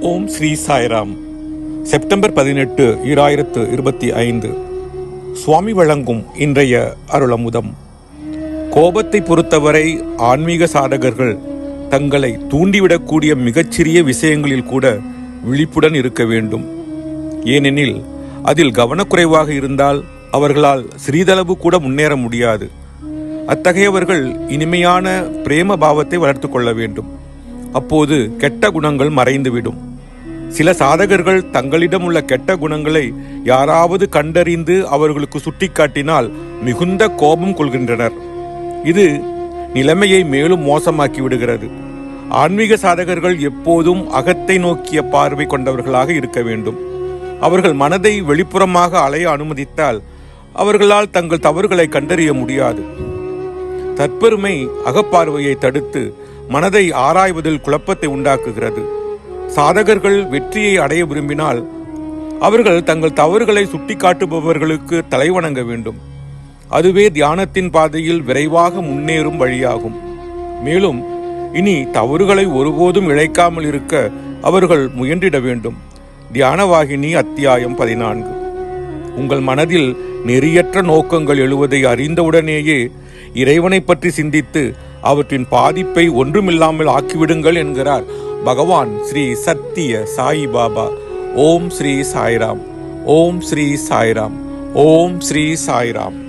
ஓம் Sri Sairam. September பதினெட்டு ஈராயிரத்து இருபத்தி ஐந்து. சுவாமி வழங்கும் இன்றைய அருளமுதம். கோபத்தை பொறுத்தவரை ஆன்மீக சாதகர்கள் தங்களை தூண்டிவிடக்கூடிய மிகச்சிறிய விஷயங்களில் கூட விழிப்புடன் இருக்க வேண்டும். ஏனெனில் அதில் கவனக்குறைவாக இருந்தால் அவர்களால் சிறிதளவு கூட முன்னேற முடியாது. அத்தகையவர்கள் இனிமையான பிரேம பாவத்தை வளர்த்துக் கொள்ள வேண்டும். அப்போது கெட்ட குணங்கள் மறைந்துவிடும். சில சாதகர்கள் தங்களிடம் உள்ள கெட்ட குணங்களை யாராவது கண்டறிந்து அவர்களுக்கு சுட்டிக்காட்டினால் மிகுந்த கோபம் கொள்கின்றனர். இது நிலைமையை மேலும் மோசமாக்கி விடுகிறது ஆன்மீக சாதகர்கள் எப்போதும் அகத்தை நோக்கிய பார்வை கொண்டவர்களாக இருக்க வேண்டும். அவர்கள் மனதை வெளிப்புறமாக அலைய அனுமதித்தால் அவர்களால் தங்கள் தவறுகளை கண்டறிய முடியாது. தற்பெருமை அகப்பார்வையை தடுத்து மனதை ஆராய்வதில் குழப்பத்தை உண்டாக்குகிறது. சாதகர்கள் வெற்றியை அடைய விரும்பினால் அவர்கள் தங்கள் தவறுகளை சுட்டிக்காட்டுபவர்களுக்கு தலைவணங்க வேண்டும். அதுவே தியானத்தின் பாதையில் விரைவாக முன்னேறும் வழியாகும். மேலும் இனி தவறுகளை ஒருபோதும் இழைக்காமல் இருக்க அவர்கள் முயன்றிட வேண்டும். தியானவாகினி அத்தியாயம் பதினான்கு. உங்கள் மனதில் நெறியற்ற நோக்கங்கள் எழுவதை அறிந்தவுடனேயே இறைவனை பற்றி சிந்தித்து அவற்றின் பாதிப்பை ஒன்றுமில்லாமல் ஆக்கிவிடுங்கள் என்கிறார். பகவான் ஸ்ரீ சத்திய சாய் பாபா. ஓம் ஸ்ரீ சாய்ராம். ஓம் ஸ்ரீ சாய்ராம். ஓம் ஸ்ரீ சாய்ராம்.